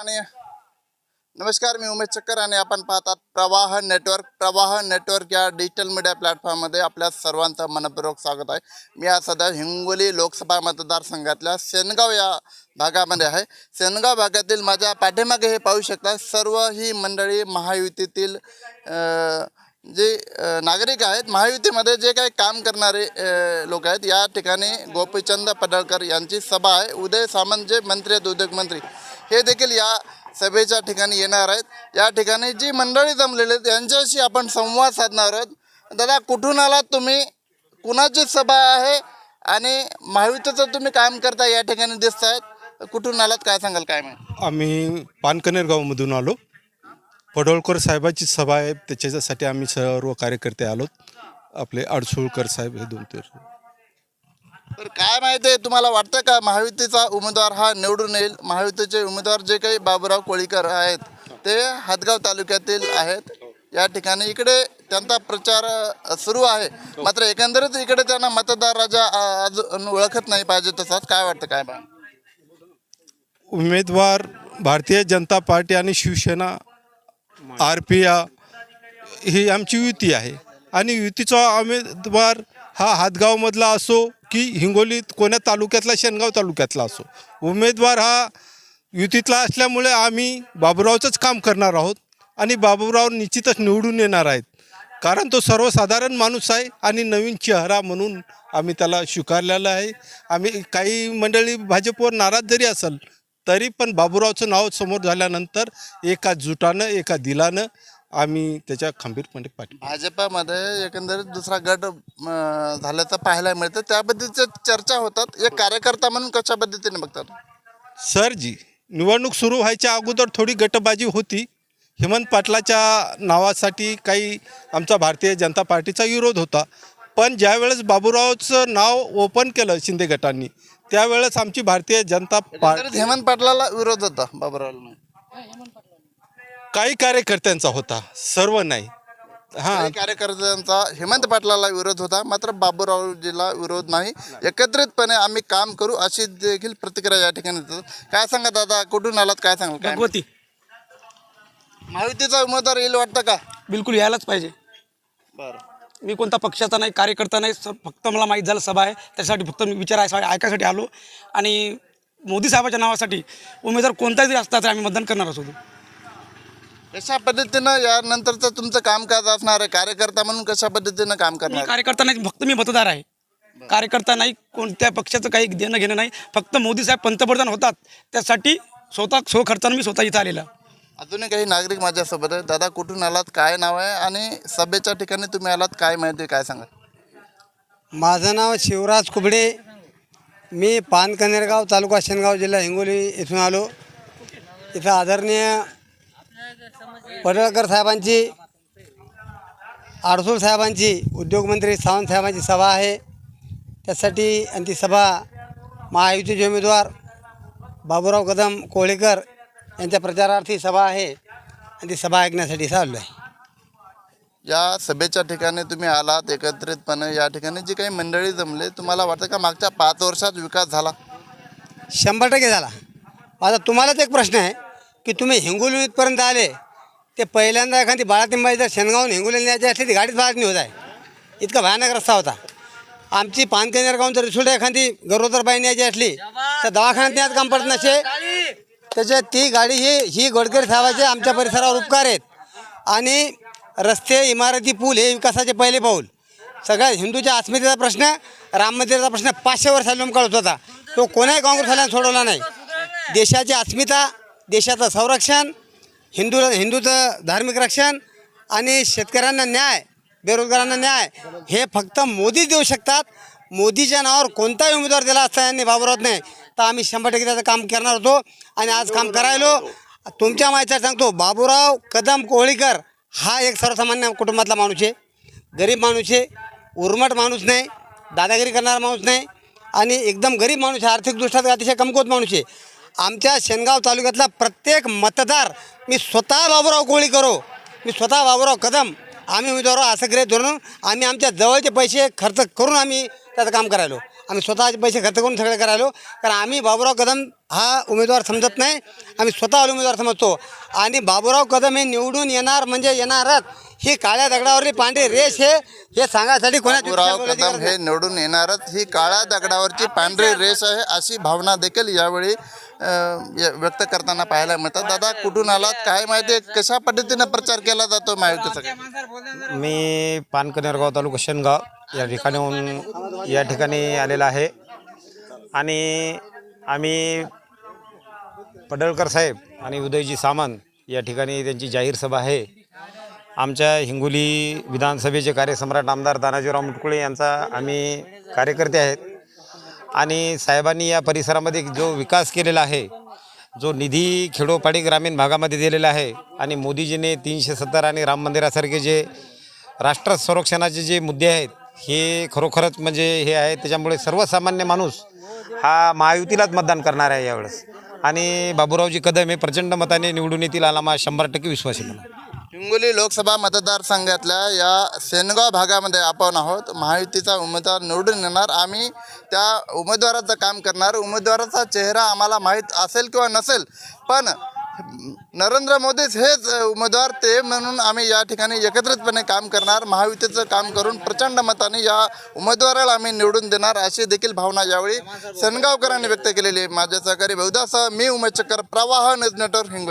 आणि नमस्कार मी उमेश चक्कर आणि आपण पाहतात प्रवाह नेटवर्क. प्रवाह नेटवर्क या डिजिटल मीडिया प्लॅटफॉर्ममध्ये आपल्या सर्वांचं मनपूर्वक स्वागत आहे. मी आज सध्या हिंगोली लोकसभा मतदारसंघातल्या सेनगाव या भागामध्ये आहे. सेनगाव भागातील माझ्या पाठीमागे हे पाहू शकता सर्व ही मंडळी महायुतीतील जे नागरिक आहेत. महायुतीमध्ये जे काही काम करणारे लोक आहेत. या ठिकाणी गोपीचंद पडळकर यांची सभा आहे. उदय सामंत जे मंत्री आहेत उद्योगमंत्री. हे देखील या सभेच्या ठिकाणी येणार आहेत. या ठिकाणी जी मंडळी जमलेली आहेत यांच्याशी आपण संवाद साधणार आहोत. दादा कुठून आलात तुम्ही? कुणाची सभा आहे? आणि महायुतीचं तुम्ही काम करता या ठिकाणी दिसत आहेत कुठून आलात? काय सांगाल काय माहिती? आम्ही पानकनेर गावामधून आलो. पडोळकर साहेबाची सभा आहे त्याच्यासाठी आम्ही सर्व कार्यकर्ते आलोत आपले अडसूळकर साहेब हे दोन तर तर काय माहिती आहे तुम्हाला वाटतं का महायुतीचा उमेदवार हा निवडून येईल? महायुतीचे उमेदवार जे काही बाबुराव कोळीकर आहेत ते हातगाव तालुक्यातील आहेत. या ठिकाणी इकडे त्यांचा प्रचार सुरू आहे. मात्र एकंदरीत इकडे त्यांना मतदार राजा अजून ओळखत नाही पाहिजे तसाच काय वाटतं काय बा? उमेदवार भारतीय जनता पार्टी आणि शिवसेना आर पी या ही आमची युती आहे. आणि युतीचा उमेदवार हा हातगावमधला असो की हिंगोलीत कोण्या तालुक्यातला शेनगाव तालुक्यातला असो. उमेदवार हा युतीतला असल्यामुळे आम्ही बाबूरावचंच काम करणार आहोत आणि बाबूराव निश्चितच निवडून येणार आहेत. कारण तो सर्वसाधारण माणूस आहे आणि नवीन चेहरा म्हणून आम्ही त्याला स्वीकारलेला आहे. आम्ही काही मंडळी भाजपवर नाराज जरी असेल तरी पण बाबूरावचं नाव समोर झाल्यानंतर एका जुटानं एका दिलानं आम्ही त्याच्या खंबीरपणे पाठी भाजपामध्ये एकंदरीत दुसरा गट अ, झाल्याचं पाहायला मिळतं. त्याबद्दलच्या चर्चा होतात. एक कार्यकर्ता म्हणून कशा पद्धतीने बघतात? सर जी निवडणूक सुरू व्हायच्या अगोदर थोडी गटबाजी होती. हेमंत पाटलाच्या नावासाठी काही आमचा भारतीय जनता पार्टीचा विरोध होता. पण ज्यावेळेस बाबूरावचं नाव ओपन केलं शिंदे गटांनी त्यावेळेस आमची भारतीय जनता पार्टी एकंदरीत हेमंत पाटलाला विरोध होता बाबूरावला. काही कार्यकर्त्यांचा होता सर्व नाही. हां. काही कार्यकर्त्यांचा हेमंत पाटलाला विरोध होता मात्र बाबूरावजीला विरोध नाही. एकत्रितपणे आम्ही काम करू अशी देखील प्रतिक्रिया या ठिकाणी देतात. काय सांगा दादा कुठून आलात काय सांगाल? काय भगवती. महायुतीचा उमेदवार येईल वाटतं का? बिलकुल यायलाच पाहिजे. बरं. मी कोणता पक्षाचा नाही कार्यकर्ता नाही स- फक्त मला माहीत झालं सभा आहे. त्यासाठी फक्त मी विचारायसाठी ऐकायसाठी आलो. आणि मोदी साहेबाच्या नावासाठी उमेदवार कोणताही जरी असता तर आम्ही मतदान करणारच होतो कशा पद्धतीनं यानंतरचं तुमचं कामकाज असणार आहे? कार्यकर्ता म्हणून कशा पद्धतीनं काम मी करणार? कार्यकर्ता नाही फक्त मी मतदार आहे. कार्यकर्ता नाही कोणत्या पक्षाचं काही देणं घेणं नाही. फक्त मोदी साहेब पंतप्रधान होतात. त्यासाठी स्वतः स्व खर्चानं मी स्वतः इथं आलेला अजूनही काही नागरिक माझ्यासोबत आहे दादा कुठून आलात? काय नाव आहे? आणि सभेच्या ठिकाणी तुम्ही आलात काय माहिती आहे, काय सांगा? माझं नाव शिवराज कुबडे. मी पानकनेरगाव तालुका शेनगाव जिल्हा हिंगोली इथून आलो. इथं आदरणीय पडळकर साहेबांची आडसूळ साहेबांची उद्योगमंत्री सावंत साहेबांची सभा आहे. त्यासाठी आणि ती सभा महायुतीचे उमेदवार बाबूराव कदम कोळेकर यांच्या प्रचारार्थी सभा आहे आणि ती सभा ऐकण्यासाठी चाललो आहे या सभेच्या ठिकाणी तुम्ही आलात एकत्रितपणे. या ठिकाणी जी काही मंडळी जमले तुम्हाला वाटतं का मागच्या पाच वर्षात विकास झाला? शंभर टक्के झाला. आता तुम्हालाच एक प्रश्न आहे. की तुम्ही हिंगोली इथपर्यंत आले ते पहिल्यांदा एखादी बाळातिंबाई जर शेनगावून हिंगोली न्यायची असली ती गाडीच बाळात होत आहे. इतका भयानक रस्ता होता. आमची पानकनेर गावून जर रिसोड एखादी गरोदर बाई न्यायची असली तर दवाखान्यात न्यायचं काम पडत नसे. त्याच्यात ती गाडी ही ही गडकरी साहेबाचे आमच्या परिसरावर उपकार आहेत. आणि रस्ते इमारती पूल हे विकासाचे पहिले पाऊल. सगळ्या हिंदूच्या अस्मितेचा प्रश्न राम मंदिराचा प्रश्न पाचशे वर्षाला काढत होता. तो कोणाही काँग्रेसवाल्याने सोडवला नाही. देशाची अस्मिता देशाचं संरक्षण हिंदू हिंदूचं धार्मिक रक्षण आणि शेतकऱ्यांना न्याय बेरोजगारांना न्याय हे फक्त मोदीच देऊ शकतात. मोदीच्या नावावर कोणताही उमेदवार दिला असता यांनी बाबूरावत नाही तर आम्ही शंभर टक्के त्याचं काम करणार होतो आणि आज काम करायलो. तुमच्या माहितीवर सांगतो बाबूराव कदम कोहळीकर हा एक सर्वसामान्य कुटुंबातला माणूस आहे. गरीब माणूस आहे उर्मट माणूस नाही दादागिरी करणारा माणूस नाही आणि एकदम गरीब माणूस आहे आर्थिकदृष्ट्या अतिशय कमकुवत माणूस आहे. आमच्या शेनगाव तालुक्यातला प्रत्येक मतदार मी स्वतः बाबूराव कोळी करो मी स्वतः बाबूराव कदम आम्ही उमेदवार असं ग्रहित धरून आम्ही आमच्या जवळचे पैसे खर्च करून आम्ही त्याचं काम करायलो. आम्ही स्वतःचे पैसे खर्च करून सगळे करायलो. कारण आम्ही बाबूराव कदम हा उमेदवार समजत नाही. आम्ही स्वतः उमेदवार समजतो. आणि बाबूराव कदम हे निवडून येणार म्हणजे येणारच. ही काळ्या दगडावरली पांढरी रेष हे हे सांगायसाठी कोणाची बाबूराव कदम हे. निवडून येणारच. ही काळ्या दगडावरची पांढरी रेष आहे अशी भावना देखील यावेळी अं, या- व्यक्त करताना पाहायला मिळतात. दादा कुठून आलात? काय माहिती आहे? कशा पद्धतीने प्रचार केला जातो महायुतीचा? मी पानकनेरगाव तालुका शेनगाव या ठिकाणीहून या ठिकाणी आलेला आहे. आणि आम्ही पडळकर साहेब आणि उदयजी सामंत या ठिकाणी त्यांची जाहीर सभा आहे. आमच्या हिंगोली विधानसभेचे कार्यसम्राट आमदार तानाजीराव मुटकुळे यांचा आम्ही कार्यकर्ते आहेत. आणि साहेबांनी या परिसरामध्ये जो विकास केलेला आहे जो निधी खेडोपाडी ग्रामीण भागामध्ये दिलेला आहे आणि मोदीजीने तीनशे सत्तर आणि राम मंदिरासारखे जे राष्ट्र संरक्षणाचे जे मुद्दे आहेत हे खरोखरच म्हणजे हे आहे त्याच्यामुळे सर्वसामान्य माणूस हा महायुतीलाच मतदान करणार आहे यावेळेस. आणि बाबूरावजी कदम हे प्रचंड मताने निवडून येतील आला मला शंभर टक्के विश्वास आहे मला हिंगोली लोकसभा मतदारसंघातल्या या सेनगाव भागामध्ये आपण आहोत. महायुतीचा उमेदवार निवडून येणार. आम्ही त्या उमेदवाराचं काम करणार. उमेदवाराचा चेहरा आम्हाला माहीत असेल किंवा नसेल पण नरेंद्र मोदीच हेच उमेदवार ते म्हणून आम्ही या ठिकाणी एकत्रितपणे काम करणार. महायुतीचं काम करून प्रचंड मताने या उमेदवाराला आम्ही निवडून देणार अशी देखील भावना यावेळी सेनगावकरांनी व्यक्त केलेली आहे. माझ्या सहकारी बहुदासह मी उमेश चक्कर प्रवाह न्यूज नेटवर्क हिंगोली.